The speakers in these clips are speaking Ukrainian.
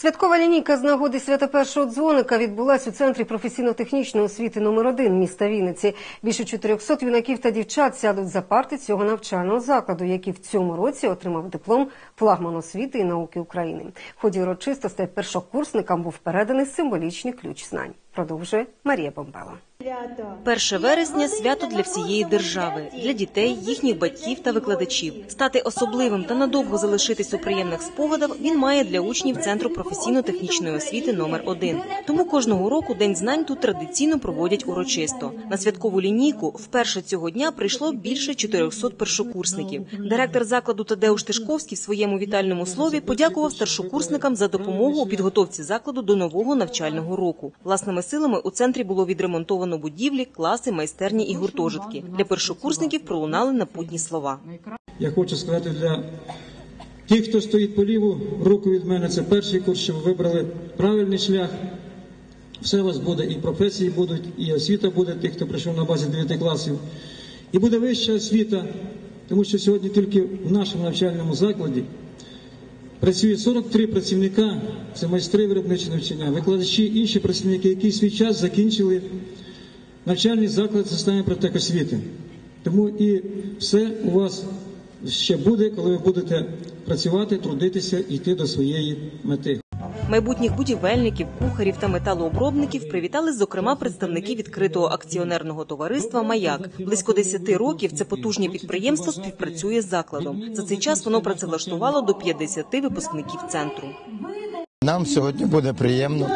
Святкова лінійка з нагоди свята першого дзвоника відбулась у центрі професійно-технічної освіти номер 1 міста Вінниці. Більше 400 юнаків та дівчат сядуть за парти цього навчального закладу, який в цьому році отримав диплом флагман освіти і науки України. В ході урочистостей першокурсникам був переданий символічний ключ знань. Продовжує Марія Бомбала. 1 вересня свято для всієї держави, для дітей, їхніх батьків та викладачів. Стати особливим та надовго залишитись у приємних спогадах він має для учнів центру професійно-технічної освіти номер 1 Тому кожного року день знань тут традиційно проводять урочисто. На святкову лінійку вперше цього дня прийшло більше 400 першокурсників. Директор закладу Тадеуш Тишковський в своєму вітальному слові подякував старшокурсникам за допомогу у підготовці закладу до нового навчального року. Власними силами у центрі було відремонтовано будівлі, класи, майстерні і гуртожитки. Для першокурсників пролунали напутні слова. Я хочу сказати для тих, хто стоїть по ліву руку від мене, це перший курс, що ви вибрали правильний шлях. Все у вас буде, і професії будуть, і освіта буде тих, хто прийшов на базі 9 класів. І буде вища освіта, тому що сьогодні тільки в нашому навчальному закладі працює 43 працівника, це майстри виробничого навчання, викладачі, інші працівники, які свій час закінчили навчальний заклад в системі протекосвіти. Тому і все у вас ще буде, коли ви будете працювати, трудитися і йти до своєї мети. Майбутніх будівельників, кухарів та металообробників привітали, зокрема, представники відкритого акціонерного товариства Маяк. Близько 10 років це потужне підприємство співпрацює з закладом. За цей час воно працевлаштувало до 50 випускників центру. Нам сьогодні буде приємно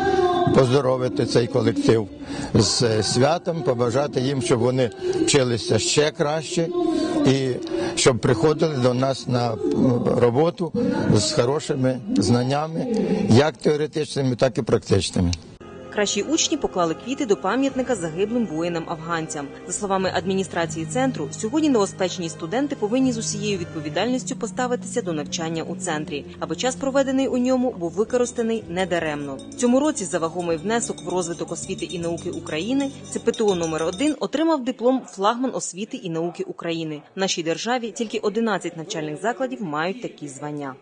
поздоровити цей колектив з святом, побажати їм, щоб вони вчилися ще краще і щоб приходили до нас на роботу з хорошими знаннями, як теоретичними, так і практичними. Кращі учні поклали квіти до пам'ятника загиблим воїнам-афганцям. За словами адміністрації центру, сьогодні новоспечені студенти повинні з усією відповідальністю поставитися до навчання у центрі, аби час проведений у ньому був використаний недаремно. Цьому році за вагомий внесок в розвиток освіти і науки України ЦПТО номер 1 отримав диплом флагман освіти і науки України. В нашій державі тільки 11 навчальних закладів мають такі звання.